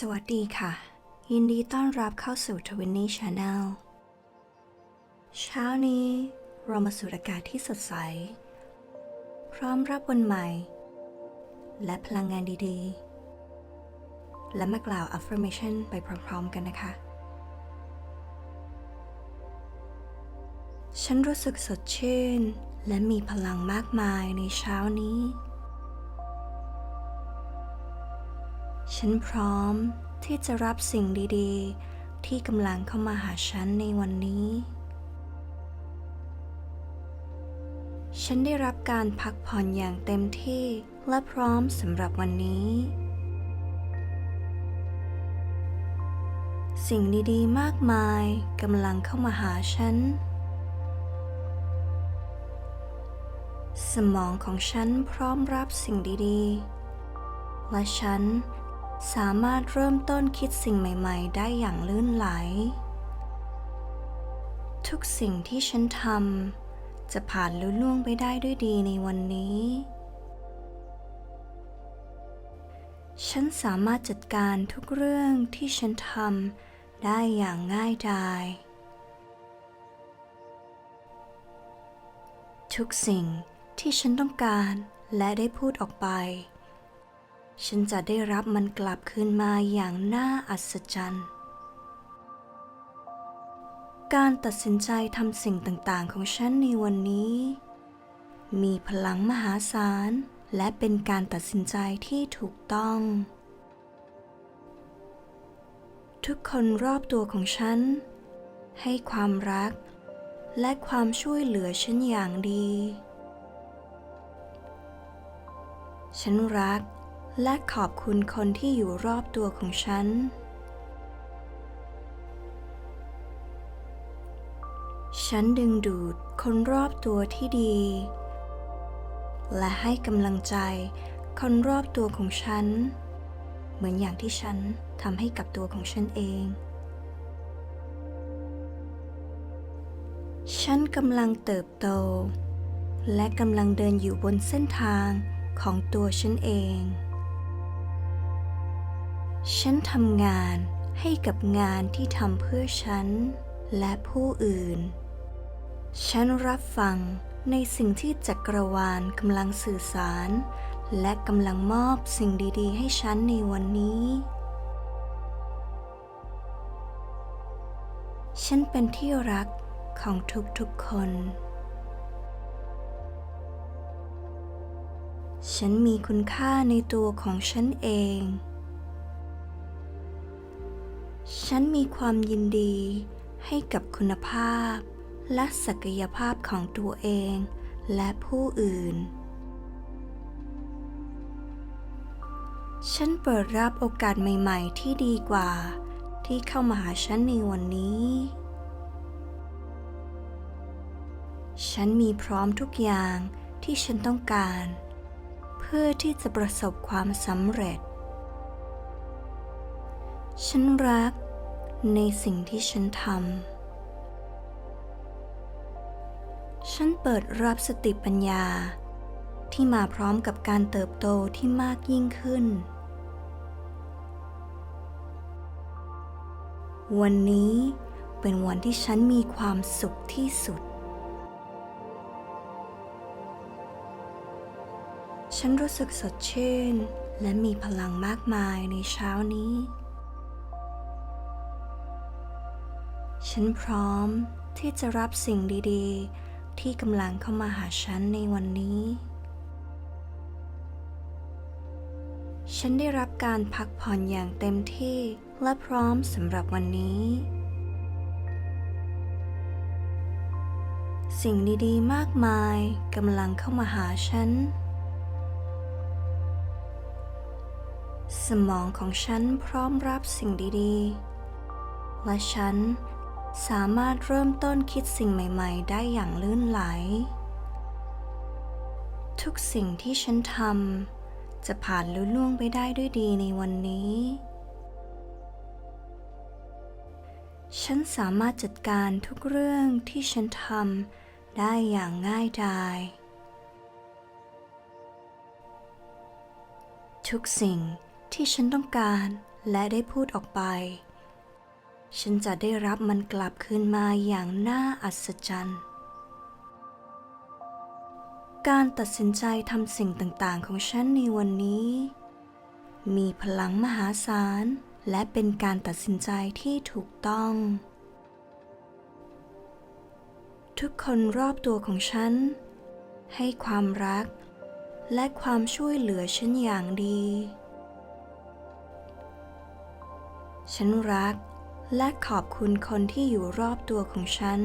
สวัสดีค่ะ ยินดีต้อนรับเข้าสู่ทวินนี่ชาแนลเช้านี้เรามาสู่อากาศที่สดใส พร้อมรับวันใหม่ และพลังงานดีๆ และมากล่าว affirmation ไปพร้อมๆกันนะคะ ฉันรู้สึกสดชื่น และมีพลังมากมายในเช้านี้ ฉันพร้อมที่จะรับสิ่งดีๆ ที่กำลังเข้ามาหาฉันในวันนี้ ฉันได้รับการพักผ่อนอย่างเต็มที่และพร้อมสำหรับวันนี้ สิ่งดีๆ มากมายกำลังเข้ามาหาฉัน สมองของฉันพร้อมรับสิ่งดีๆ และฉัน สามารถเริ่มต้นคิดสิ่งใหม่ ๆ ได้อย่างลื่นไหล ทุกสิ่งที่ฉันทำจะผ่านลุล่วงไปได้ด้วยดีในวันนี้ ฉันสามารถจัดการทุกเรื่องที่ฉันทำได้อย่างง่ายดาย ทุกสิ่งที่ฉันต้องการและได้พูดออกไป ฉันจะได้รับมันกลับคืนมาอย่างน่าอัศจรรย์ การตัดสินใจทำสิ่งต่างๆ ของฉันในวันนี้ มีพลังมหาศาลและเป็นการตัดสินใจที่ถูกต้อง ทุกคนรอบตัวของฉัน ให้ความรัก และความช่วยเหลือฉันอย่างดี ฉันรัก และขอบคุณคนที่อยู่รอบตัวของฉัน ฉันดึงดูดคนรอบตัวที่ดี และให้กำลังใจคนรอบตัวของฉัน เหมือนอย่างที่ฉันทำให้กับตัวของฉันเอง ฉันกำลังเติบโต และกำลังเดินอยู่บนเส้นทางของตัวฉันเอง ฉันทำงานให้กับงานที่ทำเพื่อฉัน และผู้อื่น ฉันรับฟังในสิ่งที่จักรวาลกำลังสื่อสาร และกำลังมอบสิ่งดีๆ ให้ฉันในวันนี้ ฉันเป็นที่รักของทุกๆคน ฉันมีคุณค่าในตัวของฉันเอง ฉันมีความยินดีให้กับคุณภาพ และศักยภาพของตัวเอง และผู้อื่น ฉันเปิดรับโอกาสใหม่ๆที่ดีกว่า ที่เข้ามาหาฉันในวันนี้ ฉันมีพร้อมทุกอย่างที่ฉันต้องการ เพื่อที่จะประสบความสำเร็จ ฉันรักในสิ่งที่ฉันทำ ฉันเปิดรับสติปัญญา ที่มาพร้อมกับการเติบโตที่มากยิ่งขึ้น วันนี้เป็นวันที่ฉันมีความสุขที่สุด ฉันรู้สึกสดชื่นและมีพลังมากมายในเช้านี้ ฉันพร้อมที่จะรับสิ่งดีๆ ที่กำลังเข้ามาหาฉันในวันนี้ ฉันได้รับการพักผ่อนอย่างเต็มที่และพร้อมสำหรับวันนี้ สิ่งดีๆ มากมายกำลังเข้ามาหาฉัน สมองของฉันพร้อมรับสิ่งดีๆ และฉัน สามารถเริ่มต้นคิดสิ่งใหม่ ๆ ได้อย่างลื่นไหล ทุกสิ่งที่ฉันทำจะผ่านลุล่วงไปได้ด้วยดีในวันนี้ ฉันสามารถจัดการทุกเรื่องที่ฉันทำได้อย่างง่ายดาย ทุกสิ่งที่ฉันต้องการและได้พูดออกไป ฉันจะได้รับมันกลับคืนมาอย่างน่าอัศจรรย์ การตัดสินใจทำสิ่งต่างๆ ของฉันในวันนี้ มีพลังมหาศาลและเป็นการตัดสินใจที่ถูกต้อง ทุกคนรอบตัวของฉัน ให้ความรัก และความช่วยเหลือฉันอย่างดี ฉันรัก และขอบคุณคนที่อยู่รอบตัวของฉัน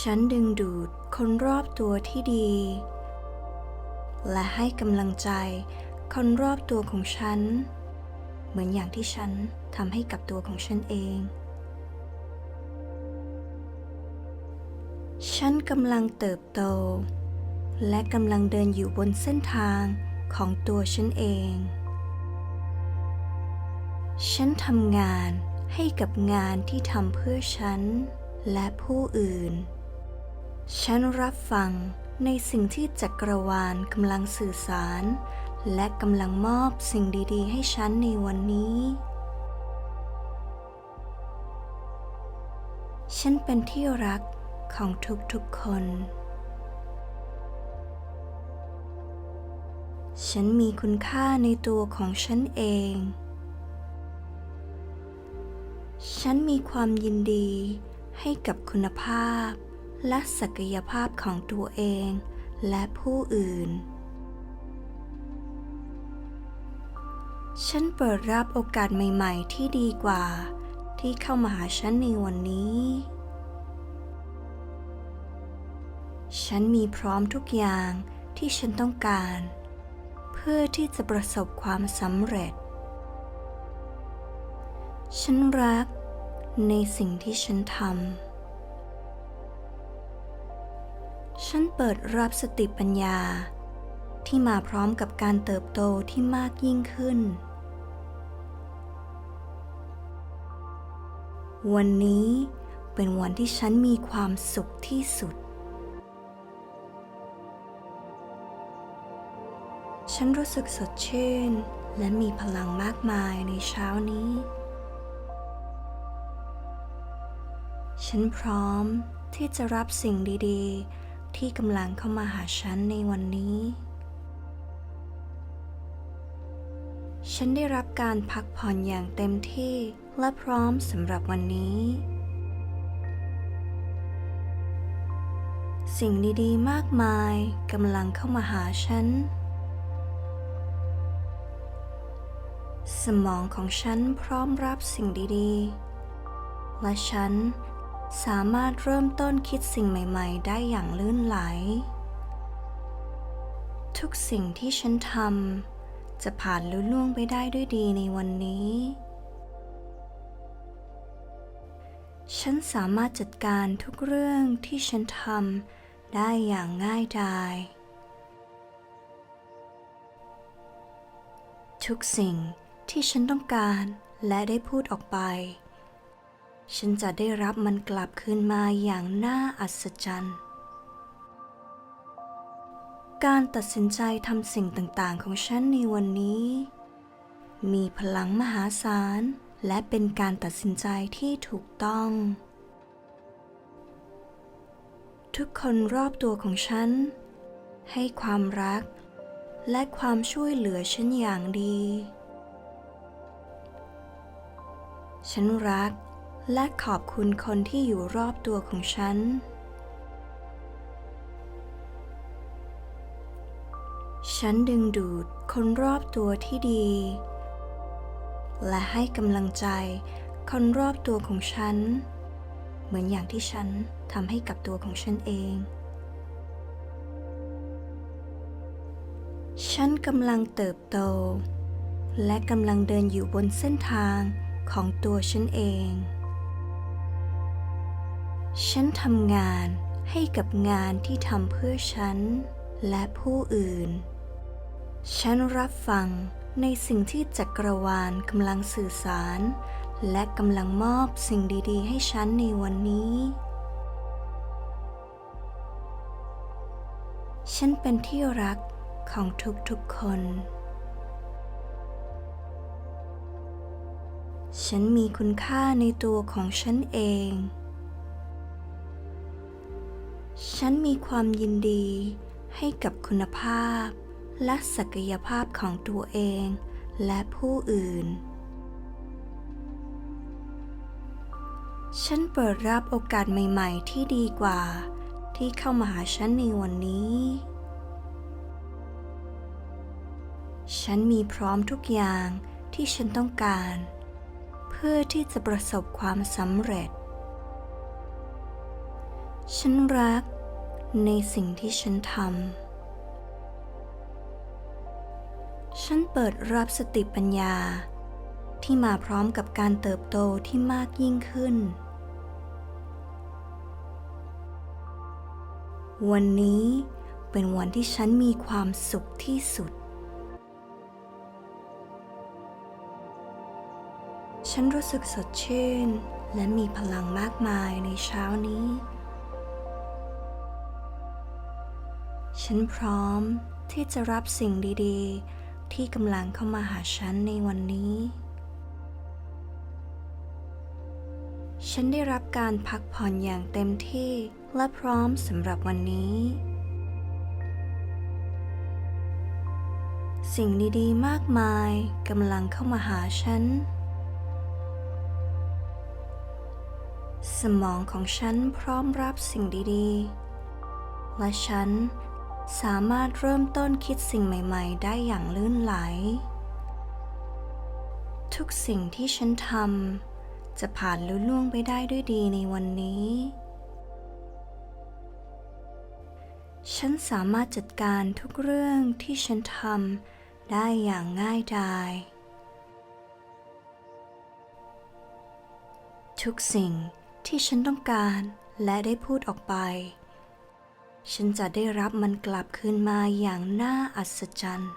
ฉันดึงดูดคนรอบตัวที่ดี และให้กำลังใจคนรอบตัวของฉัน เหมือนอย่างที่ฉันทำให้กับตัวของฉันเอง ฉันกำลังเติบโต และกำลังเดินอยู่บนเส้นทางของตัวฉันเอง ฉันทำงานให้กับงานที่ทำเพื่อฉัน และผู้อื่น ฉันรับฟังในสิ่งที่จักรวาลกำลังสื่อสาร และกำลังมอบสิ่งดี ๆ ให้ฉันในวันนี้ ฉันเป็นที่รักของทุกๆคน ฉันมีคุณค่าในตัวของฉันเอง ฉันมีความยินดีให้กับคุณภาพ และศักยภาพของตัวเองและผู้อื่น ฉันเปิดรับโอกาสใหม่ ๆ ที่ดีกว่า ที่เข้ามาหาฉันในวันนี้ ฉันมีพร้อมทุกอย่างที่ฉันต้องการ เพื่อที่จะประสบความสำเร็จ ฉันรัก ในสิ่งที่ฉันทำ ฉันเปิดรับสติปัญญา ที่มาพร้อมกับการเติบโตที่มากยิ่งขึ้น วันนี้เป็นวันที่ฉันมีความสุขที่สุด ฉันรู้สึกสดชื่นและมีพลังมากมายในเช้านี้ ฉันพร้อมที่จะรับสิ่งดีๆ ที่กำลังเข้ามาหาฉันในวันนี้ ฉันได้รับการพักผ่อนอย่างเต็มที่และพร้อมสำหรับวันนี้ สิ่งดีๆ มากมายกำลังเข้ามาหาฉัน สมองของฉันพร้อมรับสิ่งดีๆ และฉัน สามารถเริ่มต้นคิดสิ่งใหม่ ๆ ได้อย่างลื่นไหล ทุกสิ่งที่ฉันทำจะผ่านลุล่วงไปได้ด้วยดีในวันนี้ ฉันสามารถจัดการทุกเรื่องที่ฉันทำได้อย่างง่ายดายทุกสิ่งที่ฉันต้องการและได้พูดออกไป ฉันจะได้รับมันกลับคืนมาอย่างน่าอัศจรรย์ การตัดสินใจทำสิ่งต่างๆ ของฉันในวันนี้ มีพลังมหาศาลและเป็นการตัดสินใจที่ถูกต้อง ทุกคนรอบตัวของฉัน ให้ความรัก และความช่วยเหลือฉันอย่างดี ฉันรัก และขอบคุณคนที่อยู่รอบตัวของฉัน ฉันดึงดูดคนรอบตัวที่ดี และให้กำลังใจคนรอบตัวของฉัน เหมือนอย่างที่ฉันทำให้กับตัวของฉันเอง ฉันกำลังเติบโต และกำลังเดินอยู่บนเส้นทางของตัวฉันเอง ฉันทำงานให้กับงานที่ทำเพื่อฉัน และผู้อื่น ฉันรับฟังในสิ่งที่จักรวาลกำลังสื่อสาร และกำลังมอบสิ่งดีๆ ให้ฉันในวันนี้ ฉันเป็นที่รักของทุกๆคน ฉันมีคุณค่าในตัวของฉันเอง ฉันมีความยินดีให้กับคุณภาพ และศักยภาพของตัวเองและผู้อื่น ฉันเปิดรับโอกาสใหม่ๆที่ดีกว่า ที่เข้ามาหาฉันในวันนี้ ฉันมีพร้อมทุกอย่างที่ฉันต้องการ เพื่อที่จะประสบความสำเร็จ ฉันรัก ในสิ่งที่ฉันทำ ฉันเปิดรับสติปัญญา ที่มาพร้อมกับการเติบโตที่มากยิ่งขึ้น วันนี้เป็นวันที่ฉันมีความสุขที่สุด ฉันรู้สึกสดชื่นและมีพลังมากมายในเช้านี้ ฉันพร้อมที่จะรับสิ่งดีๆ ที่กำลังเข้ามาหาฉันในวันนี้ ฉันได้รับการพักผ่อนอย่างเต็มที่และพร้อมสำหรับวันนี้ สิ่งดีๆ มากมายกำลังเข้ามาหาฉัน สมองของฉันพร้อมรับสิ่งดีๆ และฉัน สามารถเริ่มต้นคิดสิ่งใหม่ๆ ได้อย่างลื่นไหล ทุกสิ่งที่ฉันทำจะผ่านลุล่วงไปได้ด้วยดีในวันนี้ ฉันสามารถจัดการทุกเรื่องที่ฉันทำได้อย่างง่ายดาย ทุกสิ่งที่ฉันต้องการและได้พูดออกไป ฉันจะได้รับมันกลับคืนมาอย่างน่าอัศจรรย์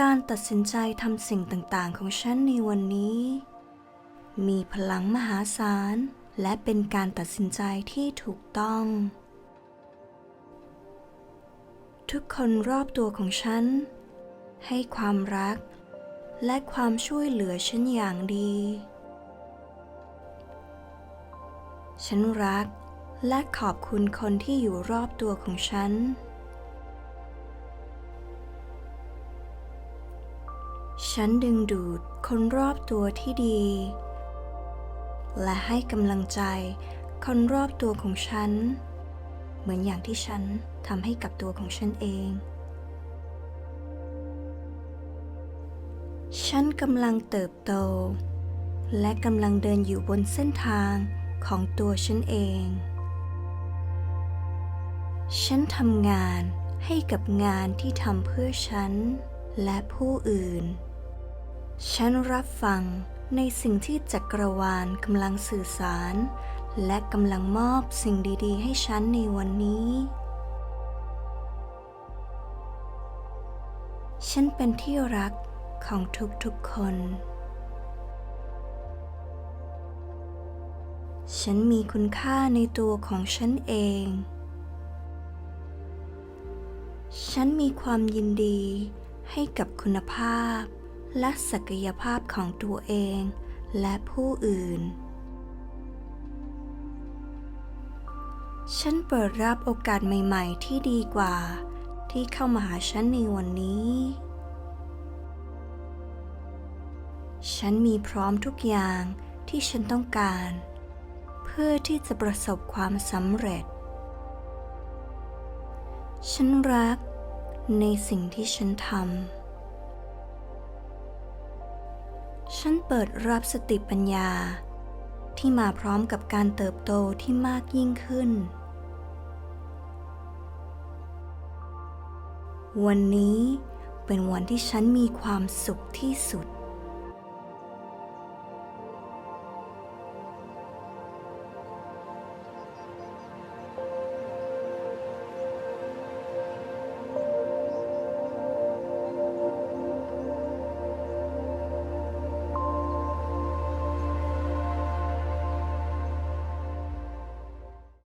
การตัดสินใจทำสิ่งต่างๆ ของฉันในวันนี้ มีพลังมหาศาลและเป็นการตัดสินใจที่ถูกต้อง ทุกคนรอบตัวของฉัน ให้ความรัก และความช่วยเหลือฉันอย่างดี ฉันรัก และขอบคุณคนที่อยู่รอบตัวของฉัน ฉันดึงดูดคนรอบตัวที่ดี และให้กำลังใจคนรอบตัวของฉัน เหมือนอย่างที่ฉันทำให้กับตัวของฉันเอง ฉันกำลังเติบโต และกำลังเดินอยู่บนเส้นทางของตัวฉันเอง ฉันทำงานให้กับงานที่ทำเพื่อฉันและผู้อื่น ฉันรับฟังในสิ่งที่จักรวาลกำลังสื่อสาร และกำลังมอบสิ่งดีๆ ให้ฉันในวันนี้ ฉันเป็นที่รักของทุกๆคน ฉันมีคุณค่าในตัวของฉันเอง ฉันมีความยินดีให้กับคุณภาพ และศักยภาพของตัวเอง และผู้อื่น ฉันเปิดรับโอกาสใหม่ๆที่ดีกว่า ที่เข้ามาหาฉันในวันนี้ ฉันมีพร้อมทุกอย่างที่ฉันต้องการ เพื่อที่จะประสบความสำเร็จ ฉันรัก ในสิ่งที่ฉันทำ ฉันเปิดรับสติปัญญา ที่มาพร้อมกับการเติบโตที่มากยิ่งขึ้น วันนี้เป็นวันที่ฉันมีความสุขที่สุด